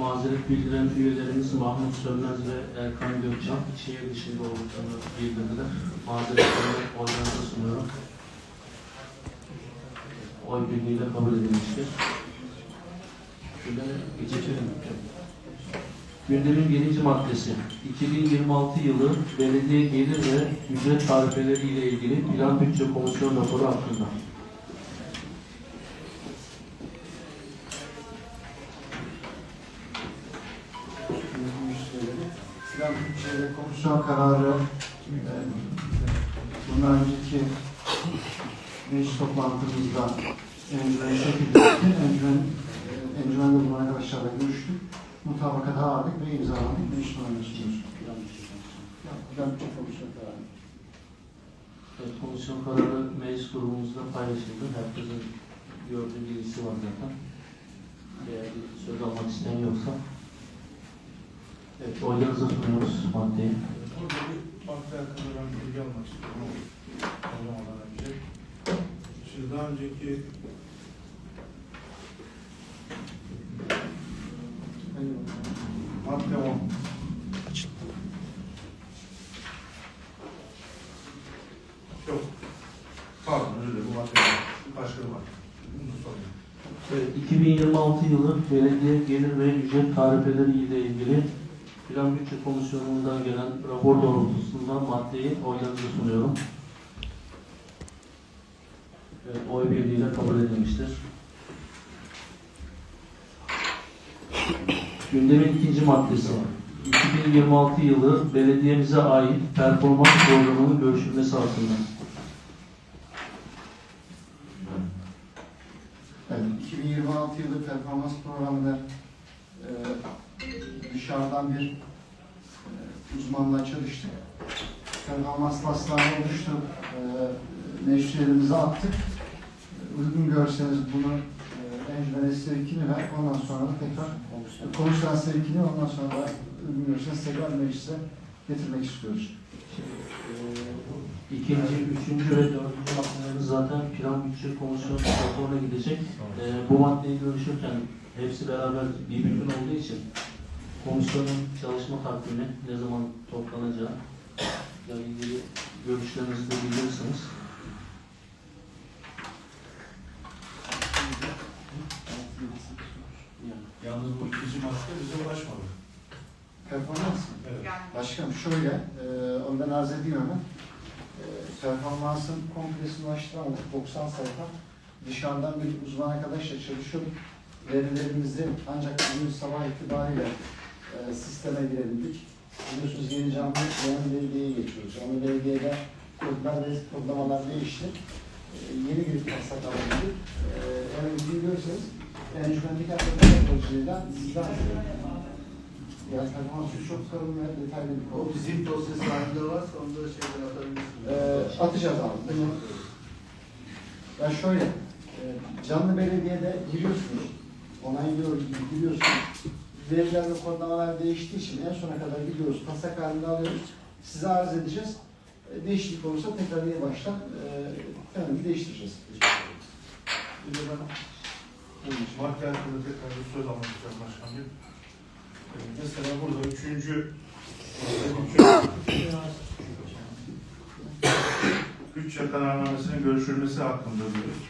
mazeret bildiren üyelerimiz Mahmut Sönmez ve Erkan Gökçen şehir dışında olduklarını bildirdiler. Mazeretlerini oylarınıza sunuyorum. Oy birliğiyle kabul edilmiştir. Gündeme geçelim. Gündemin birinci maddesi, 2026 yılı belediye gelir ve ücret tarifeleri ile ilgili plan bütçe komisyon raporu hakkında. Komisyon kararı e, bundan önceki meclis toplantımızda Encümen şekildeydi. Encümen, Encümen'de bulunan arkadaşlarla görüştük. Mutabakata vardık ve imzaladık. Meclis onayını sunuyoruz. Evet, komisyon kararı meclis grubumuzda paylaşıldı. Herkesin gördüğü bilgisi var zaten. Eğer söz almak isteyen yoksa. Evet, oylarınıza sunuyoruz maddeyi. Burada bir madde hakkında ben bilgi almak istiyorum. Anlamadan önce. Şimdi daha önceki madde 10. Yok. Pardon özür dilerim. Bu madde başka. Bunu sorayım. Evet, 2026 yılı belediye gelir ve ücret tarifeleri ile ilgili Plan Bütçe Komisyonu'ndan gelen rapor doğrultusunda maddeyi oylarınıza sunuyorum. Evet, oy birliğiyle kabul edilmiştir. Gündemin ikinci maddesi. 2026 yılı belediyemize ait performans programının görüşülmesi hakkında. Evet, 2026 yılı performans programında e, dışarıdan bir e, uzmanla çalıştık. Performans taslağını oluşturup e, meclislerimize attık. E, Uygun görseniz bunu e, Encümen Esrikini ver, ondan sonra da tekrar konuşan Esrikini ondan sonra da uygun görseniz tekrar meclise getirmek istiyoruz. Ee, İkinci, üçüncü ve dördüncü maddelerimiz zaten plan bütçe komisyonu raporuna gidecek. Ee, bu maddeyi görüşürken hepsi beraber bir bütün olduğu için komisyonun çalışma takvimi ne zaman toplanacağı ile ilgili görüşlerinizi de bilirsiniz. Yalnız bu ikinci madde bize ulaşmadı. Performans mı? Evet. Başkanım şöyle, e, onu ben arz edeyim hemen. E, performansın komplesini ulaştıramadık, 90 sayfa. Dışarıdan bir uzman arkadaşla çalışıyorduk. Verilerimizi ancak bugün sabah itibariyle e, sisteme girebildik. Biliyorsunuz yeni canlı yeni belediyeye geçiyoruz. Canlı belediyede kodlar ve kodlamalar değişti. E, yeni bir taslak alabildik. E, eğer ilgili görürseniz, encümendeki arkadaşlarıyla sizden yani performansı çok sorun ve detaylı bir konu. O bizim dosyası halinde varsa onu da şeyden atabilirsiniz. Ee, atacağız abi. Bunu, ya şöyle, e, canlı belediyede giriyorsunuz, onaylıyor, giriyorsunuz. Veriler ve kodlamalar değiştiği için en sona kadar gidiyoruz, taslak halinde alıyoruz. Size arz edeceğiz. E, değişiklik olursa tekrar yeni baştan e, temeli değiştireceğiz. Bir de bana Madde tekrar bir söz almak istiyorum başkanım. Ee, Mesela burada üçüncü bütçe kararnamesinin görüşülmesi hakkında diyoruz.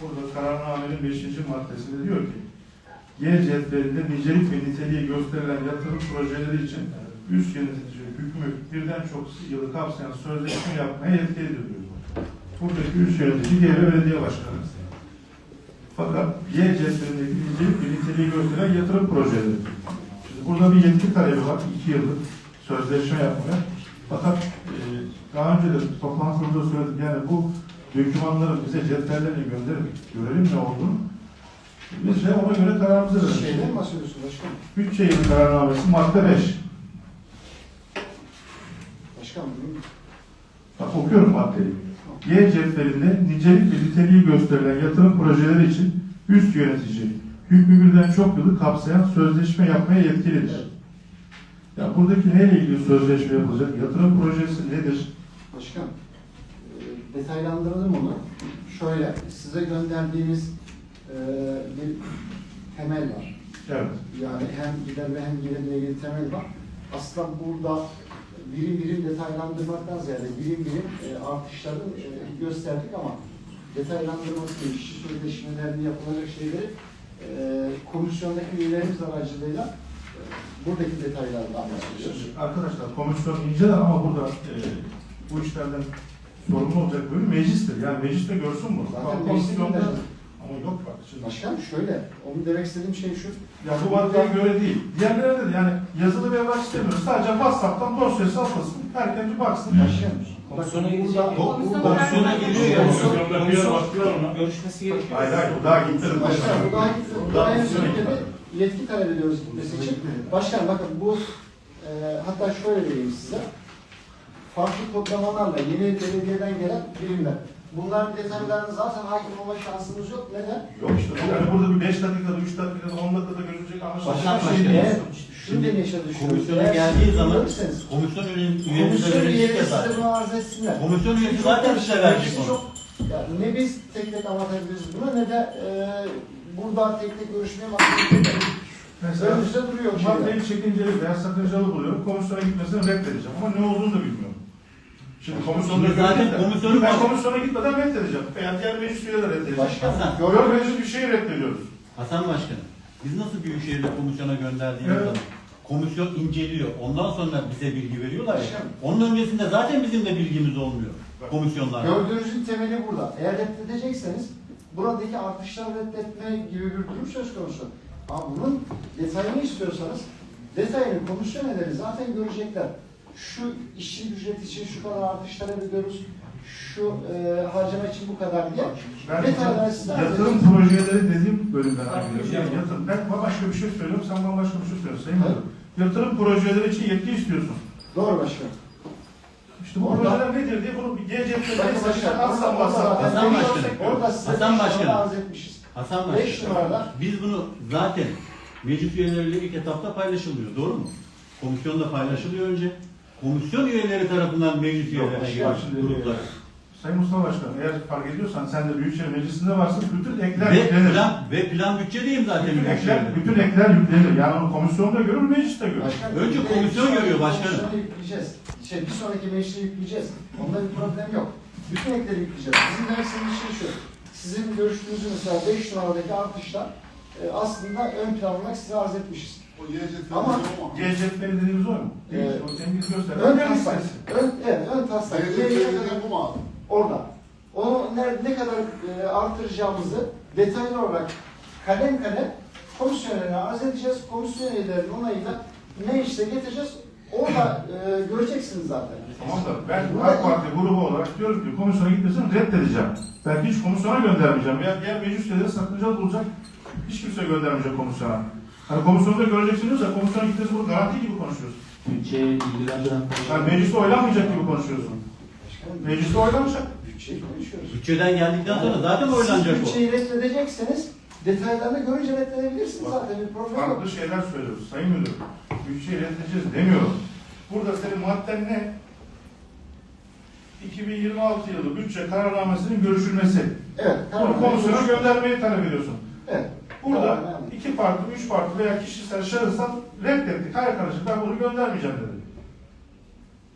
Burada kararnamenin beşinci maddesinde diyor ki Yer cetvelinde nicelik ve niteliği gösterilen yatırım projeleri için üst yönetici hükmü birden çok yılı kapsayan sözleşme yapmaya yetkilidir diyor. Buradaki üst yönetici diğeri belediye başkanı. Fakat Y cetvelindeki nicelik ve niteliği gösteren yatırım projeleri. Şimdi burada bir yetki talebi var. iki yıllık sözleşme yapmaya. Fakat e, daha önce de toplantımızda söyledik. Yani bu dokümanları bize cetvellerini gönderin. Görelim ne olduğunu. Biz de ona göre kararımızı veririz. şeyden mi bahsediyorsun başkanım? Bütçe yılı kararnamesi madde 5. Başkanım, Bak okuyorum maddeyi. Y cetvelinde nicelik ve niteliği gösterilen yatırım projeleri için üst yönetici hükmü birden çok yılı kapsayan sözleşme yapmaya yetkilidir. Ya buradaki neyle ilgili sözleşme yapılacak? Yatırım projesi nedir? Başkan, e, detaylandıralım onu. Şöyle, size gönderdiğimiz e, bir temel var. Evet. Yani hem gider ve hem gelirle ilgili temel var. Aslında burada birim birim detaylandırmaktan ziyade birim birim e, artışları e, gösterdik ama detaylandırması, işçi sözleşmelerinde yapılacak şeyleri e, komisyondaki üyelerimiz aracılığıyla e, buradaki detaylarla anlatıyoruz. Arkadaşlar komisyon inceler ama burada e, bu işlerden sorumlu olacak bölüm meclistir. Yani meclis de görsün bunu. Zaten meclisin komisyonda. Ama yok bak şimdi. Başkanım şöyle, onu demek istediğim şey şu. Ya bu maddeye göre değil. Diğerlerinde de yani yazılı bir evrak istemiyoruz. Sadece WhatsApp'tan dosyası atlasın. Herkes bir baksın. Başkanım, Komisyona gidecek. Komisyona geliyor ya. Ona. Görüşmesi gerekiyor. Hayır hayır bu daha gitti. Başkanım, bu daha, bu daha ülkede yetki talep ediyoruz gitmesi için. Başkanım bakın bu, e, hatta şöyle diyeyim size. Farklı kodlamalarla yeni belediyeden gelen birimler. Bunların detaylarına zaten hakim olma şansımız yok. Neden? Yok işte. Yani burada bir 5 dakikada, 3 dakikada, 10 dakikada görülecek anlaşılacak Başkan şey şimdi değil. eğer şunu demeye. Komisyona Eğer geldiği zaman komisyon üyesi- üyemize komisyon verecek zaten. bunu arz etsinler. Komisyon üyesi zaten size verecek onu. çok- yani ne biz tek tek anlatabiliriz bunu ne de e, burada tek tek görüşmeye mahkum Mesela Önümüzde duruyor maddeyi çekinceli veya sakıncalı buluyorum. Komisyona gitmesini reddedeceğim. Ama ne olduğunu da bilmiyorum. Şimdi komisyonda Şimdi zaten de- komisyonu ben komisyona gitmeden reddedeceğim. Veya diğer meclis üyeleri reddedecek. Başkan, Hasan. Görmediğimiz bir şeyi reddediyoruz. Hasan Başkanım, biz nasıl Büyükşehir'de komisyona gönderdiğimiz Evet. zaman komisyon inceliyor. Ondan sonra bize bilgi veriyorlar ya. Başkanım. Onun öncesinde zaten bizim de bilgimiz olmuyor komisyonlarda. Gördüğünüzün temeli burada. Eğer reddedecekseniz buradaki artışları reddetme gibi bir durum söz konusu. Ama bunun detayını istiyorsanız detayını komisyon üyeleri zaten görecekler. Şu işçi ücret için şu kadar artışlar ediyoruz. Şu e, harcama için bu kadar diye. Ben arz yatırım projeleri dediğim bölümden ayrılıyorum. Yani yatırım, ben bambaşka bir şey söylüyorum, sen bambaşka bir şey söylüyorsun. Sayın Yatırım projeleri için yetki istiyorsun. Doğru başkanım. İşte bu Orada- projeler nedir diye bunu bir GCP'de başkanım, aslan orada- Hasan Başkanım. Orada size Hasan numara Başkanım. Hasan Beş Başkanım, biz bunu zaten meclis üyeleriyle ilk etapta paylaşılıyor. Doğru mu? Komisyonda paylaşılıyor önce. Komisyon üyeleri tarafından meclis Yok, üyelerine gruplara. Sayın Mustafa Başkanım, eğer fark ediyorsan sen de Büyükşehir Meclisi'nde varsın, bütün ekler Ve yüklenir. plan, ve plan bütçedeyim zaten Bütün ekler, Büyükşehir'de. bütün ekler yüklenir. Yani onu komisyonda görür, mecliste görür. Başkanım, Önce bir komisyon bir görüyor başkanım. komisyona yükleyeceğiz. Şey, bir sonraki meclise yükleyeceğiz. Onda bir problem yok. Bütün ekleri yükleyeceğiz. Bizim istediğimiz şey şu. Sizin görüştüğünüz mesela 5 numaradaki artışlar e, aslında ön plan olarak size arz etmişiz. Ama- GCP'li dediğimiz o mu? Değil. Evet. O temiz göster. Ön taslak. Ön, evet, ön taslak. Kadar bu mu abi? orada. Onu ne, ne kadar e, artıracağımızı detaylı olarak kalem kalem komisyonelere arz edeceğiz. Komisyon üyelerinin onayıyla meclise getireceğiz. Orada e, göreceksiniz zaten. Tamam da ben AK Parti grubu olarak diyorum ki komisyona gitmesini reddedeceğim. Belki hiç komisyona göndermeyeceğim. Veya diğer meclis üyeleri sakıncalı bulacak. Hiç kimse göndermeyecek komisyona. Hani komisyonda göreceksiniz ya komisyona gitmesi bu garanti gibi konuşuyorsun. Bütçeye ilgilendiren Yani mecliste oylanmayacak gibi konuşuyorsun. Mecliste oylanacak. bütçeyi konuşuyoruz. Bütçeden geldikten sonra zaten oylanacak Siz o. bütçeyi reddedecekseniz detaylarını görünce reddedebilirsiniz zaten bir problem yok. Farklı şeyler söylüyoruz. Sayın Müdür, bütçeyi reddedeceğiz demiyorum. Burada senin madden ne? 2026 yılı bütçe kararnamesinin görüşülmesi. Evet. Bunu komisyona göndermeyi talep ediyorsun. Evet. Burada iki parti, üç parti veya kişisel şahıslar reddettik. Hayır kardeşim ben bunu göndermeyeceğim dedi.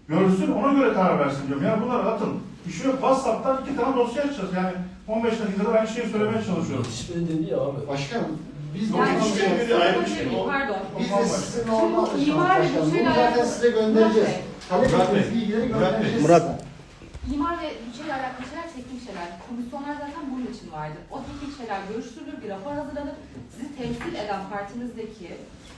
Görsün ona göre karar versin diyorum. Yani bunları atın. Bir şey yok. WhatsApp'tan iki tane dosya açacağız. Yani 15 dakikada aynı şeyi söylemeye çalışıyorum. Yetişmedi dedi ya abi. Başkanım biz de Yani biz işte- de- biri ayrı bir şey. O- Pardon. biz de sizin orada Şimdi imar ve başkanım. bütçeyle Bunu zaten size göndereceğiz. Murat Bey. Talep Murat Bey. ettiğiniz bilgileri Murat Bey. göndereceğiz. Murat. size. İmar ve bütçeyle alakalı şeyler teknik şeyler. Komisyonlar zaten için vardı. O teknik şeyler görüştürülür, bir rapor hazırlanır. Sizi temsil eden partinizdeki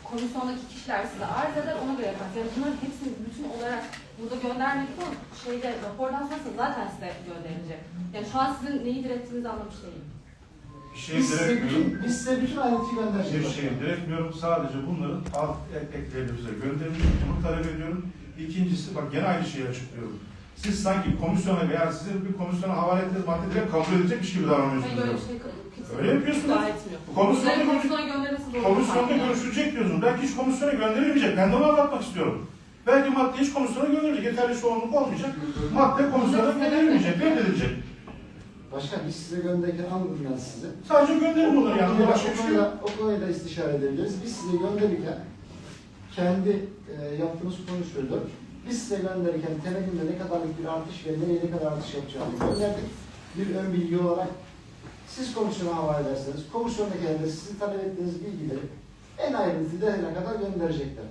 komisyondaki kişiler size arz eder, ona göre yapar. Yani bunların hepsini bütün olarak burada göndermek o şeyde rapordan sonrası zaten size gönderilecek. Yani şu an sizin neyi direttiğinizi anlamış değilim. Bir şey Biz size bütün, biz size bütün ayrıntıyı Bir göndereceğiz. şey diretmiyorum. Sadece bunların alt ek- eklerini bize gönderin. Bunu talep ediyorum. İkincisi bak gene aynı şeyi açıklıyorum. Siz sanki komisyona veya sizin bir komisyona havale ettiğiniz madde direkt kabul edecekmiş gibi Hayır davranıyorsunuz. bir diyorum. şey Öyle yapıyorsunuz. etmiyor. Komisyonda komisyona gönderilmesi zorunlu. Komisyonda sanki. görüşülecek diyorsun. Belki hiç komisyona gönderilmeyecek. Ben de onu anlatmak istiyorum. Belki madde hiç komisyona gönderilecek. Yeterli çoğunluk olmayacak. Madde komisyona gönderilecek, reddedilecek. Başkan biz size gönderirken anladım ben sizi. Sadece gönderin bunları yani. O Başka bir şey yok. konuda, o konuyu da istişare edebiliriz. Biz size gönderirken kendi e, yaptığımız komisyonu biz size gönderirken temelinde ne kadarlık bir artış ve nereye ne kadar artış yapacağını gönderdik. Bir ön bilgi olarak siz komisyona havale ederseniz komisyondakiler de sizin talep ettiğiniz bilgileri en ayrıntılı detayına kadar gönderecekler.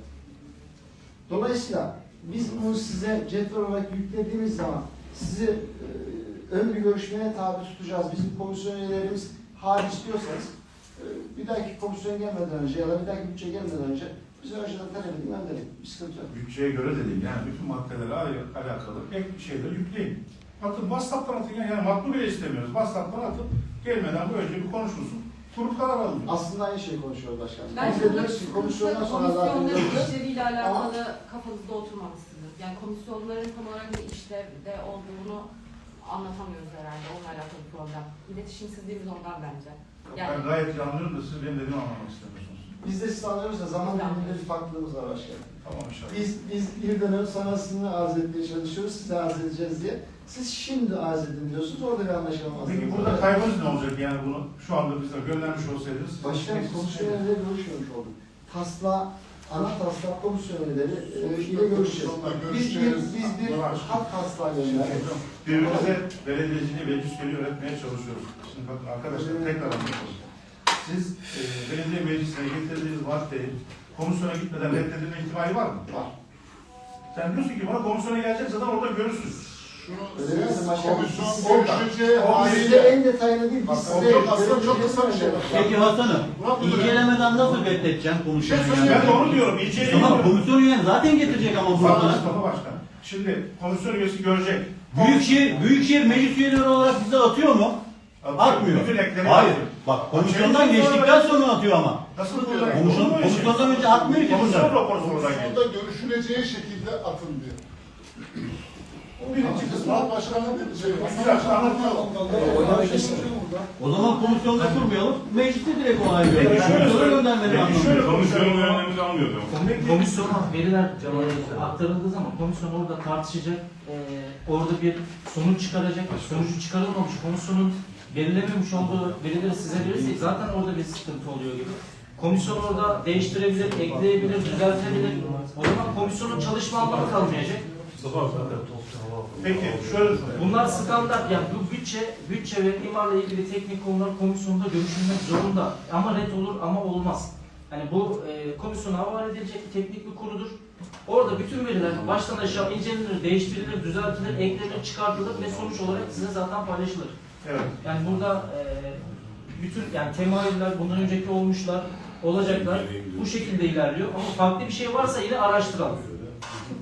Dolayısıyla biz bunu size cetvel olarak yüklediğimiz zaman sizi e, ön bir görüşmeye tabi tutacağız. Bizim komisyon üyelerimiz hariç diyorsanız e, bir dahaki komisyon gelmeden önce ya da bir dahaki bütçe gelmeden önce bize önceden talep edin gönderin. Bir sıkıntı yok. Bütçeye göre de değil yani bütün maddelere alakalı ek bir şeyleri yükleyin. Atın WhatsApp'tan atın yani, yani matbu bile istemiyoruz. WhatsApp'tan atıp gelmeden bu önce bir konuşulsun. Kurup karar alın. Aslında aynı şeyi konuşuyoruz başkanım. Ben Biz de diyoruz ki komisyondan sonra zaten komisyonların işleviyle alakalı kafanızda oturmamışsınız. Yani komisyonların tam olarak ne işlevde olduğunu anlatamıyoruz herhalde. Onunla alakalı bir problem. İletişimsizliğimiz ondan bence. Yani Ben gayet iyi anlıyorum da siz benim dediğimi anlamak istemiyorsunuz. Biz de sizi anlıyoruz da zaman diliminde bir farklılığımız var başkanım. Tamam inşallah. Biz, biz bir dönem sonrasını arz etmeye çalışıyoruz, size arz edeceğiz diye. Siz şimdi arz edin diyorsunuz, orada bir anlaşılmazlık Peki burada kaybınız ne olacak yani bunu şu anda bize göndermiş olsaydınız? siz- Başkan siz- komisyonerle görüşmemiş olduk. Tasla, ana taslak komisyonerleri e, ile görüşeceğiz. Biz bir, biz bir halk taslağı gönderdik. Birbirimize belediyeciliği ve üskeli öğretmeye çalışıyoruz. Şimdi bakın arkadaşlar tekrar anlatıyorum. Siz e, belediye meclisine getirdiğiniz maddeyi komisyona gitmeden reddedilme ihtimali var mı? Var. Sen diyorsun ki bana komisyona gelecek zaten orada görürsün. Öyle mi başkanım? Komisyon Biz- görüşeceği Biz size en detayını değil, biz size Çok aslında çok kısa bir şey. Peki Hasan'ım, incelemeden nasıl reddedeceksin komisyon Şey? Ben de onu diyorum. İlçeye Tamam, komisyon üyeni zaten getirecek ama Bak burada. Mustafa Başkan. Şimdi komisyon üyesi görecek. Büyükşehir, Büyükşehir meclis üyeleri olarak bize atıyor mu? Atmıyor. Bütün ekleri Hayır. atıyor. Bak komisyondan geçtikten sonra atıyor ama. Nasıl burada? Komisyon, Olur mu öyle şey? komisyondan önce atmıyor ki Komisyon bunlar. raporu sonradan geliyor. görüşüleceği şekilde atın diyor. O birinci kısmı. İsmail Başkan'ın dediği şey. Anlatıyorum. O zaman komisyonda kurmayalım, mecliste direkt olay Peki verelim. Komisyona göndermenin Peki anlamı şöyle komisyonun önlemini almıyordu. Kom- Komisyona veriler e, aktarıldığı zaman komisyon orada tartışacak, e, orada bir sonuç çıkaracak, sonucu çıkarılmamış, komisyonun belirlememiş olduğu verileri size verirsek zaten orada bir sıkıntı oluyor gibi. Komisyon orada değiştirebilir, ekleyebilir, düzeltebilir. O zaman komisyonun çalışma anlamı kalmayacak. Peki şöyle. Bunlar standart yani bu bütçe, bütçe ve imarla ilgili teknik konular komisyonda görüşülmek zorunda. Ama red olur ama olmaz. Hani bu e, komisyona havale edilecek teknik bir kuruludur. Orada bütün veriler baştan aşağı incelenir, değiştirilir, düzeltilir, eklenir, çıkartılır ve sonuç olarak size zaten paylaşılır. Evet. Yani burada e, bütün yani temayüller, bundan önceki olmuşlar, olacaklar bu şekilde ilerliyor. Ama farklı bir şey varsa yine araştıralım.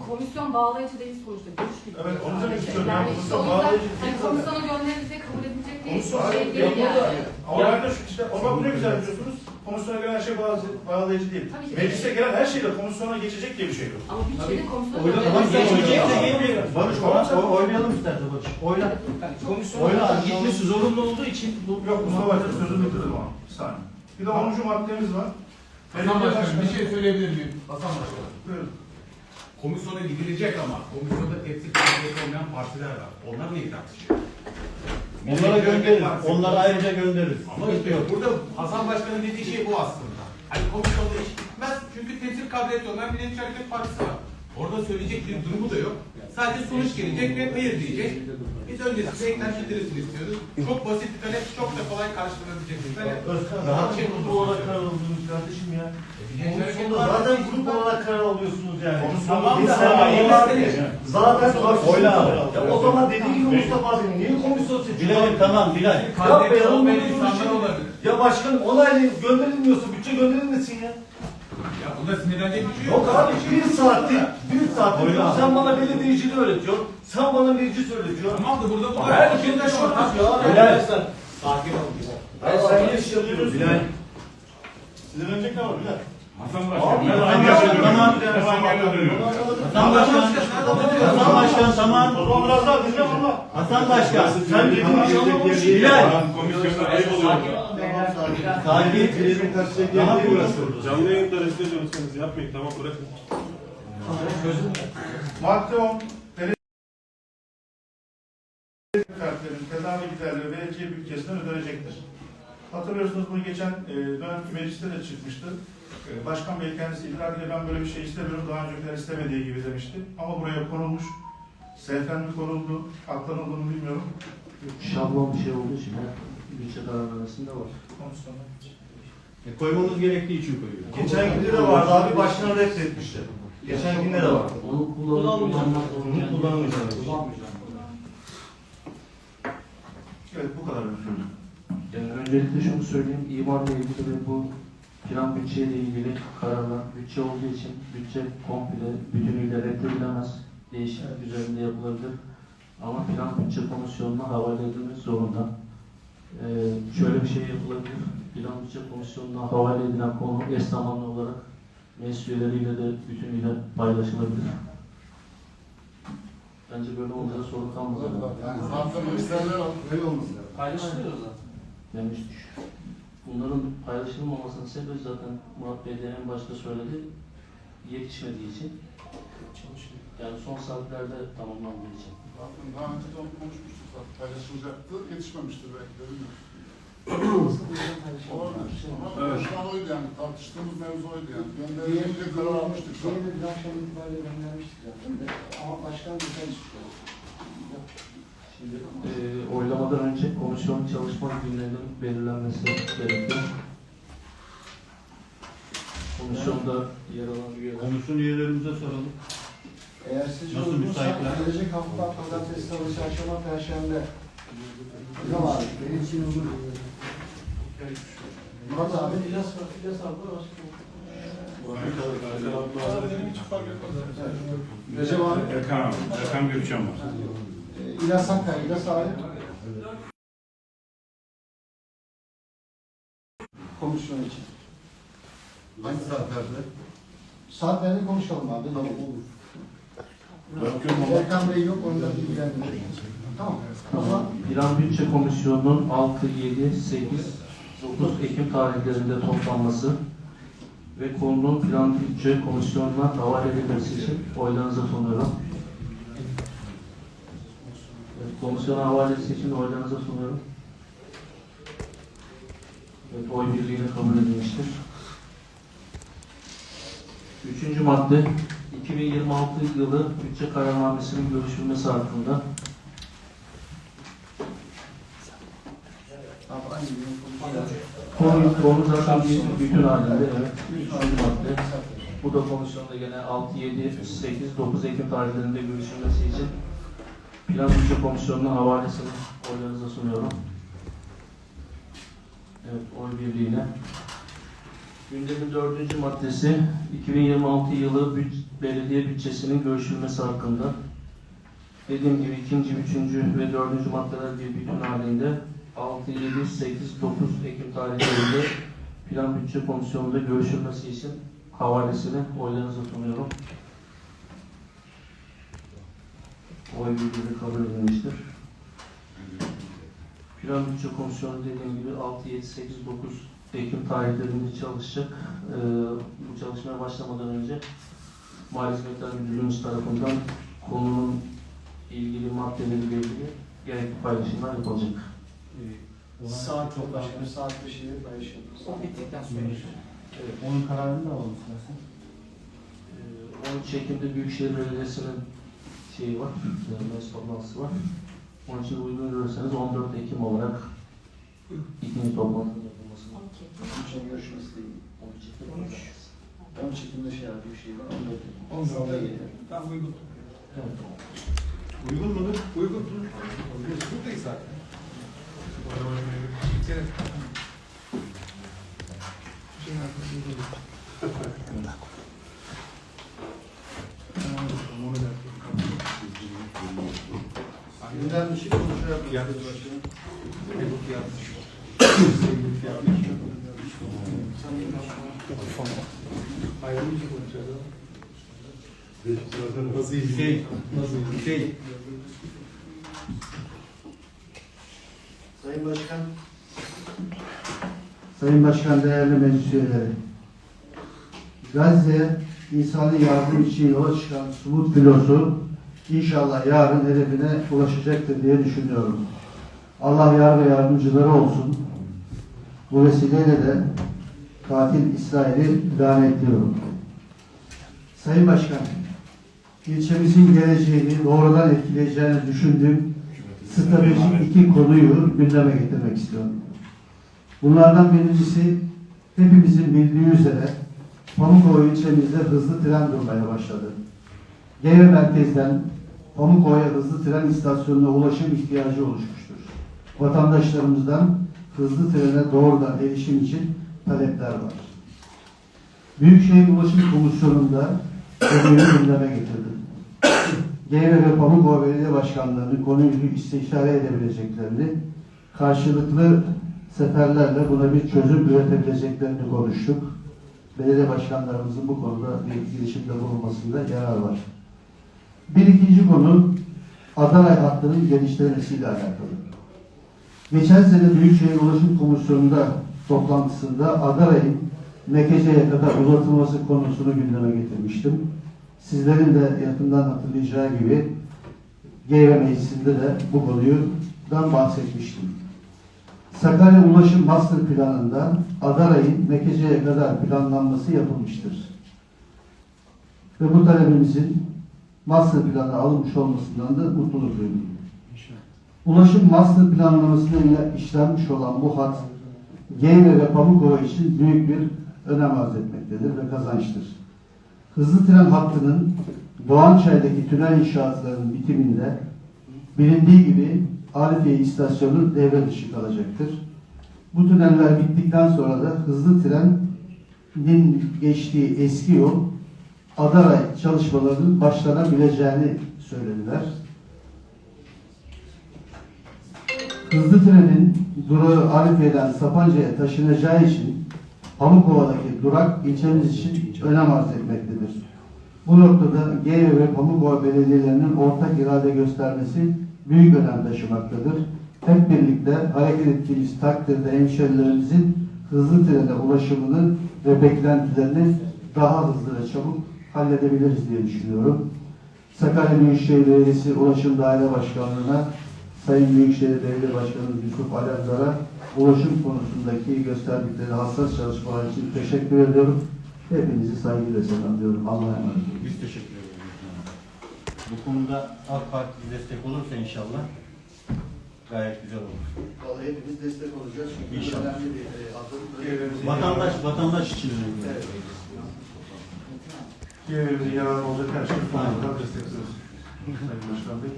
Komisyon bağlayıcı değil sonuçta. Görüş Evet, onu demek istiyorum. Yani Yani komisyon yüzden bağlayıcı değil hani zaten. komisyona gönderilecek, kabul edilecek değil. Komisyon şey ya değil yani. ama ben de şu işte ama bu ne güzel diyorsunuz. Komisyona gelen her şey bağlayıcı, bağlayıcı değil. Tabii ki. Meclise gelen her şey de komisyona geçecek diye bir şey yok. Ama bütçede komisyona Oyla tamam geçecekse gelmeyelim. Barış ona oylayalım istersen Barış. Oyla. Yani komisyon Oyla. gitmesi zorunlu olduğu için bu Yok Mustafa Başkan sözünü bitirdim ama. Bir saniye. Bir de 10. maddemiz var. Hasan Başkan bir şey söyleyebilir miyim? Hasan Başkan. Buyurun. Komisyona gidilecek ama komisyonda kabiliyeti olmayan partiler var. Onlar neyi tartışıyor? Onlara göndeririz. Onlara ayrıca göndeririz. Ama işte burada Hasan Başkan'ın dediği şey bu aslında. Hani komisyonda iş bitmez çünkü temsil kabiliyeti olmayan Milliyetçi Hareket Partisi var. Orada söyleyecek bir durumu da yok. Sadece sonuç gelecek ve hayır diyecek. Biz öncesinde eklem bildirisini istiyoruz. Çok basit bir talep, çok da kolay karşılanabilecek bir talep. Daha şey grup olarak karar alıyorsunuz kardeşim ya. Komisyonda Partisi zaten grup olarak karar alıyorsunuz yani. Tamam da Zaten Oyla. Ya o zaman dediği gibi Mustafa abi niye komisyon seçiyor? Bilal'im tamam Bilal. Kabiliyeti Yapmayalım olmayan insanlar olabilir. Ya başkan onaylayın gönderilmiyorsa bütçe gönderilmesin ya. Ya bunda sinirlenecek bir şey yok. Yok abi bir saattir, bir saattir Oyla. sen bana belediyeciliği öğretiyorsun. Sen bana meclis öğretiyorsun. Tamam da burada bu Herkes de şort tutuyor abi. Bilal. Sakin olun. Ya sen iş yapıyorsun? Bilal. Sizin önce ne var Bilal? Hasan Abi, Başkan. Hasan Başkan tamam. Hasan Başkan. Hasan Başkan tamam. O zaman biraz daha dinle valla. Hasan Başkan. Sen anlamamış. Bilal. Komisyonda ayıp oluyor. Sakin. Daha burası. Canlı yayında rezil ediyorsunuz yapmayın tamam bırakın. Madde 10. Belediye kartların tedavi giderleri vereceği bütçesinden ödenecektir. Hatırlıyorsunuz bunu geçen e, dönemki mecliste de çıkmıştı. E, Başkan Bey kendisi idrak ile ben böyle bir şey istemiyorum, daha öncekiler istemediği gibi demişti. Ama buraya konulmuş, seyfen mi konuldu, atlanıldı mı bilmiyorum. Şablon bir şey olduğu için her bütçe kararnamesinde var. Komisyonda. E, koymamız gerektiği için koyuyor. Geçen günde de vardı abi başkan reddetmişti. Geçen günde de vardı. Onu zorunda. Onu kullanmayacağım. Evet bu kadar. Yani öncelikle şunu söyleyeyim, imarla ilgili ve bu plan bütçeyle ilgili kararlar bütçe olduğu için bütçe komple bütünüyle reddedilemez. Değişiklik üzerinde yapılabilir. Ama plan bütçe komisyonuna havale edilmek zorunda. Ee, şöyle bir şey yapılabilir. Plan bütçe komisyonuna havale edilen konu eş zamanlı olarak meclis üyeleriyle de bütünüyle paylaşılabilir. Bence böyle olunca sorun kalmaz. Yani zaten gösterler öyle olması lazım. Paylaşılıyor zaten. Düş. Bunların paylaşılmamasının sebebi zaten Murat Bey de en başta söyledi. Yetişmediği için. Yani son saatlerde tamamlandığı için. Zaten daha önce de onu konuşmuştuk zaten. Paylaşılacaktı, yetişmemiştir belki de bilmiyorum. Olabilir. Ama Evet. şu an oydu yani. Tartıştığımız mevzu oydu yani. Gönderilince karar almıştık zaten. diğer bir akşam itibariyle göndermiştik zaten de. Ama başkan güzel istiyor. Şimdi e, oylamadan önce komisyon çalışma günlerinin belirlenmesi gerekiyor. Komisyonda yer alan üyeler. Komisyon üyelerimize soralım. Eğer sizce Nasıl uygunsa müsaitler? gelecek hafta pazartesi, salı, çarşamba, perşembe. Ne var? Benim için uygun. Murat abi. İlyas, İlyas abi Recep abi. Erkan abi. Erkan Gökçen var. Ee, İlyas Hakkari, İlyas abi. Komisyon için. Hangi saatlerde? Saatlerini konuşalım abi. Tamam olur. Erkan Bey yok, ondan ilgilenmiyor. Tamam. O zaman Plan Bütçe Komisyonu'nun 6, 7, 8, 9 Ekim tarihlerinde toplanması ve konunun Plan Bütçe Komisyonu'na havale edilmesi için oylarınıza sunuyorum. Evet, komisyona havalesi için oylarınıza sunuyorum. Evet, oy birliğiyle kabul edilmiştir. Üçüncü madde, 2026 yılı bütçe kararnamesinin görüşülmesi hakkında. Konu, konu zaten bir bütün halinde evet. Üçüncü madde. Bu da komisyonda gene 6, 7, 8, 9 Ekim tarihlerinde görüşülmesi için Plan Bütçe Komisyonu'na havalesini oylarınıza sunuyorum. Evet, oy birliğiyle. Gündemin dördüncü maddesi 2026 yılı büt, belediye bütçesinin görüşülmesi hakkında. Dediğim gibi ikinci, üçüncü ve dördüncü maddeler bir bütün halinde 6, 7, 8, 9 Ekim tarihlerinde Plan Bütçe Komisyonu'nda görüşülmesi için havalesini oylarınıza sunuyorum. Oy birliğiyle kabul edilmiştir. Plan Bütçe Komisyonu dediğim gibi 6, 7, 8, 9 Ekim tarihlerinde çalışacak. Ee, bu çalışmaya başlamadan önce Hizmetler Müdürlüğümüz tarafından konunun ilgili maddeleriyle ilgili gerekli paylaşımlar yapılacak. Saat çok başka, saat başıyla paylaşalım. O bittikten sonra. Evet. Onun kararını da alalım istersen. Ee, 13 Ekim'de Büyükşehir Belediyesi'nin şeyi var, meclis toplantısı var. Onun için uygun görürseniz 14 Ekim olarak ikinci toplantının yapılmasını 12. Onun için görüşmesi değil. 13 Ekim'de. 13 Ekim'de şey var, bir şey var. 14 Ekim. 14'e gelir. Tamam uygun. Evet. Uygun mudur? Uygun. Buradayız zaten. Gündem Hüseyin. Hüseyin. Sayın Başkan. Sayın Başkan, değerli meclis üyeleri. Gazze insani yardım için yola çıkan Sumut filosu inşallah yarın hedefine ulaşacaktır diye düşünüyorum. Allah yar ve yardımcıları olsun. Bu vesileyle de katil İsrail'i lanetliyorum. Sayın Başkan, ilçemizin geleceğini doğrudan etkileyeceğini düşündüğüm stratejik iki konuyu gündeme getirmek istiyorum. Bunlardan birincisi hepimizin bildiği üzere Pamukova ilçemizde hızlı tren durmaya başladı. Geyve merkezden Pamukova'ya hızlı tren istasyonuna ulaşım ihtiyacı oluşmuştur. Vatandaşlarımızdan hızlı trene doğrudan erişim için talepler var. Büyükşehir Ulaşım Komisyonu'nda gündeme getirdim. Geyve ve Pamukova Belediye Başkanlarının konuyu istişare edebileceklerini, karşılıklı seferlerle buna bir çözüm üretebileceklerini konuştuk. Belediye başkanlarımızın bu konuda bir girişimde bulunmasında yarar var. Bir ikinci konu Adana hattının genişlemesiyle alakalı. Geçen sene Büyükşehir Ulaşım Komisyonu'nda toplantısında Adara'yın Mekece'ye kadar uzatılması konusunu gündeme getirmiştim. Sizlerin de yakından hatırlayacağı gibi GV Meclisi'nde de bu konudan bahsetmiştim. Sakarya Ulaşım Master Planı'nda Adara'yın Mekece'ye kadar planlanması yapılmıştır. Ve bu talebimizin master plana alınmış olmasından da mutluluk duydum. Ulaşım master planlamasıyla işlenmiş olan bu hat Geyve ve Pamukova için büyük bir önem arz etmektedir ve kazançtır. Hızlı tren hattının Doğançay'daki tünel inşaatlarının bitiminde bilindiği gibi Arifiye istasyonu devre dışı kalacaktır. Bu tüneller bittikten sonra da hızlı trenin geçtiği eski yol Adaray çalışmalarının başlanabileceğini söylediler. Hızlı trenin durağı Arifiye'den Sapanca'ya taşınacağı için Pamukova'daki durak ilçemiz için önem arz etmektedir. Bu noktada GEV ve Pamukova belediyelerinin ortak irade göstermesi büyük önem taşımaktadır. Hep birlikte hareket ettiğimiz takdirde hemşerilerimizin hızlı trene ulaşımını ve beklentilerini daha hızlı ve çabuk halledebiliriz diye düşünüyorum. Sakarya Büyükşehir Belediyesi Ulaşım Daire Başkanlığı'na Sayın Büyükşehir Belediye Başkanımız Yusuf Alemdar'a ulaşım konusundaki gösterdikleri hassas çalışmalar için teşekkür ediyorum. Hepinizi saygıyla selamlıyorum. Allah'a emanet olun. Biz teşekkür ederiz. Bu konuda AK Parti destek olursa inşallah gayet güzel olur. Vallahi hepimiz destek olacağız çünkü İnşallah. önemli bir e, adım. Vatandaş vatandaş için önemli. Evet. Diğerimizin yararı olacak her şeyi sonuna kadar destekliyoruz. Sayın Başkan Bey.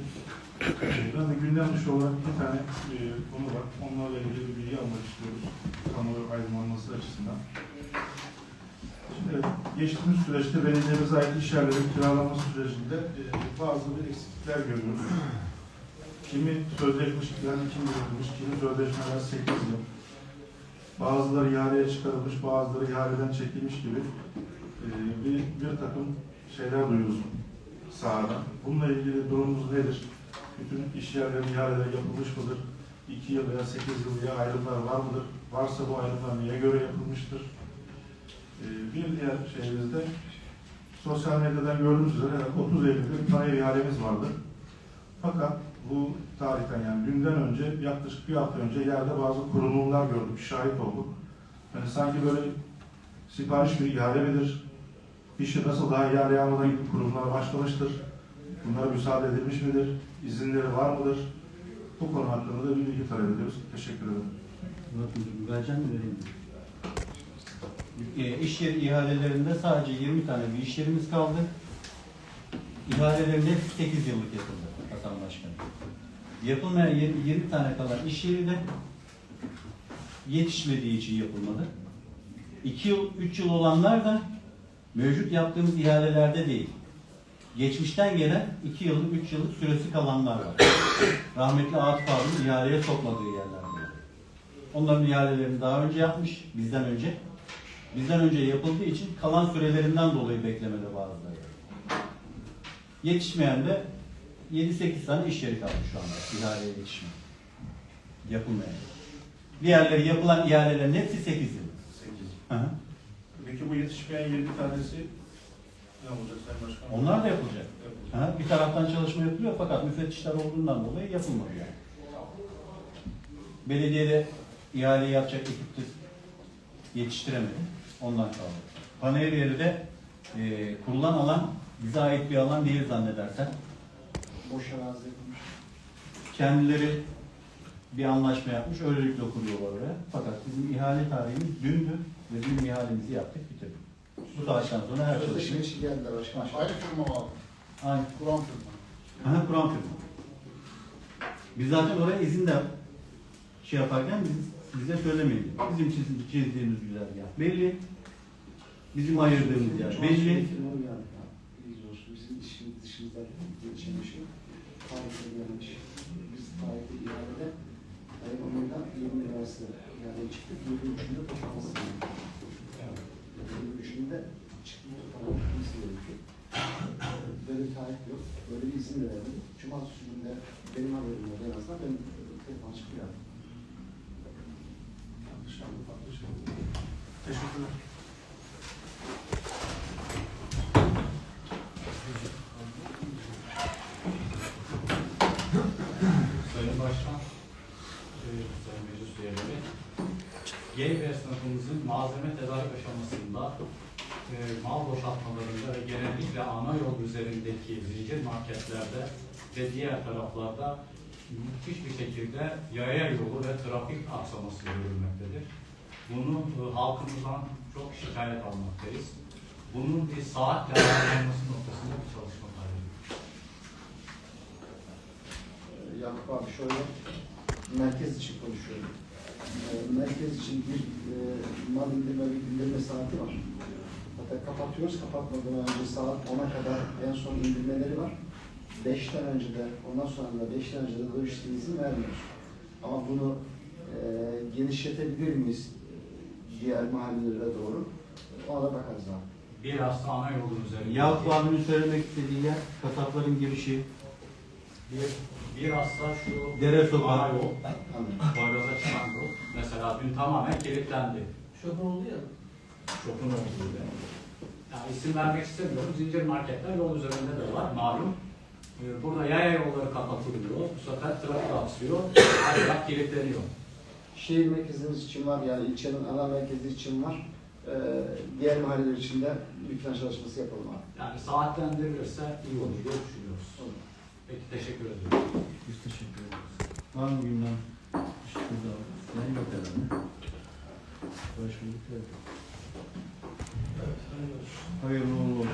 Ben de gündem dışı olarak bir tane e, konu var. Onlarla ilgili bir bilgi almak istiyoruz. Kamuoyu aydınlanması açısından. Şimdi geçtiğimiz süreçte belediyemize ait iş yerlerinin kiralanması sürecinde e, bazı bir eksiklikler görüyoruz. Kimi sözleşmiş ilan kim yapılmış, kimi sözleşmeler 8 yıl. Bazıları ihaleye çıkarılmış, bazıları ihaleden çekilmiş gibi e, bir, bir takım şeyler duyuyoruz sahada. Bununla ilgili durumumuz nedir? Bütün iş yerleri ihaleler yapılmış mıdır? 2 yıl veya 8 yıl diye ayrımlar var mıdır? Varsa bu ayrımlar neye göre yapılmıştır? E, bir diğer şeyimizde sosyal medyadan gördüğünüz üzere herhalde 30 Eylül'de bir tane ihalemiz vardı. Fakat bu tarihten yani dünden önce yaklaşık bir hafta önce yerde bazı kurulumlar gördük, şahit olduk. Yani sanki böyle sipariş bir ihale midir? İşi nasıl daha ihale almadan gibi kurumlar başlamıştır. Bunlara müsaade edilmiş midir? İzinleri var mıdır? Bu konu hakkında da bir bilgi talep ediyoruz. Teşekkür ederim. Murat'cığım vereceğim mi vereyim mi? E, iş yeri ihalelerinde sadece 20 tane bir iş yerimiz kaldı. İhalelerin hepsi 8 yıllık yapıldı Hasan Başkanım. Yapılmayan 20, 20 tane kalan iş yeri de yetişmediği için yapılmadı. 2 yıl, 3 yıl olanlar da mevcut yaptığımız ihalelerde değil. Geçmişten gelen 2 yıllık, 3 yıllık süresi kalanlar var. Rahmetli Atıf abinin ihaleye sokmadığı yerler var. Onların ihalelerini daha önce yapmış, bizden önce. Bizden önce yapıldığı için kalan sürelerinden dolayı beklemede bazıları. Yetişmeyen de 7-8 tane iş yeri kaldı şu anda ihaleye yetişmeyen. Yapılmayan. Diğerleri yapılan ihalelerin hepsi 8 yıl. Hı hı. Peki bu yetişmeyen 20 tanesi ne olacak Sayın? Onlar da yapılacak. Hı hı. Bir taraftan çalışma yapılıyor fakat müfettişler olduğundan dolayı yapılmadı yani. Belediyede ihaleyi yapacak ekip de yetiştiremedi. Ondan kaldı. Panel yeri de e, kurulan alan bize ait bir alan değil zannedersen. Boş arazi yapılmış. Kendileri bir anlaşma yapmış, öylelikle kuruyorlar oraya. Fakat bizim ihale tarihimiz dündü ve dün ihalemizi yaptık, bitirdik. Bu saatten sonra her çalışma. Sözleşme için geldiler başkanım. Aynı firma mı abi? Aynı. Kur'an firma. Aha, Kur'an firma. Biz zaten oraya izin de şey yaparken biz, bize söylemeyin. Bizim çiz- çizdiğimiz güzergah belli. Bizim ayırdığımız yer belli. Bizim işimiz dışında geçen bir şey. Tarihte gelmiş. Biz tarihte ihalede Kaybonu'yla yeni üniversite ihaleye çıktık. Yedi üçünde üçünde çıkmış falan tutması gerekiyor. Böyle bir tarih yok. Böyle bir izin de vermedi. Cumartesi günde benim haberim oldu en azından. Ben telefon. Yanlış anladım, farklı şey. Teşekkürler. Sayın Başkan, e, Sayın Meclis Üyeleri, Geyik esnafımızın malzeme tedarik aşamasında e, mal boşaltmalarında ve genellikle ana yol üzerindeki zincir marketlerde ve diğer taraflarda müthiş bir şekilde yaya yolu ve trafik aksaması görülmektedir. Bunu e, halkımızdan çok şikayet almaktayız. Bunun bir saatle ayarlanması noktasında bir çalışma. Ee, Yakup abi şöyle, merkez için konuşuyorum. Merkez için bir e, mal indirme ve indirme saati var. Hatta kapatıyoruz, kapatmadan önce saat 10'a kadar en son indirmeleri var. 5'ten önce de, ondan sonra da 5'ten önce de lojistik izin vermiyoruz. Ama bunu e, genişletebilir miyiz e, diğer mahallelere doğru? Ona da bakarız abi. Biraz ana yolun üzerinde. Yakup abinin söylemek istediği yer kasapların girişi, Bir, bilhassa şu Dere sokağı. ana yol. Boyraz'a çıkan yol. Mesela dün tamamen kilitlendi. Şoför oldu ya. Şokun olduğu gibi. Yani isim vermek istemiyorum. Zincir marketler yol üzerinde de var malum. Ee, Burada yaya yolları kapatılıyor. Bu sefer trafik aksıyor. Ancak kilitleniyor. Şehir merkezimiz için var, yani ilçenin ana merkezi için var. Ee, diğer mahalleler için de bir plan çalışması yapalım abi. Yani saatlendirilirse iyi. Olur. Peki teşekkür ediyorum. Biz teşekkür ederiz. Var mı gündem? Şurada sen yok herhalde. Başvurduk evet. Hayırlı uğurlu olsun.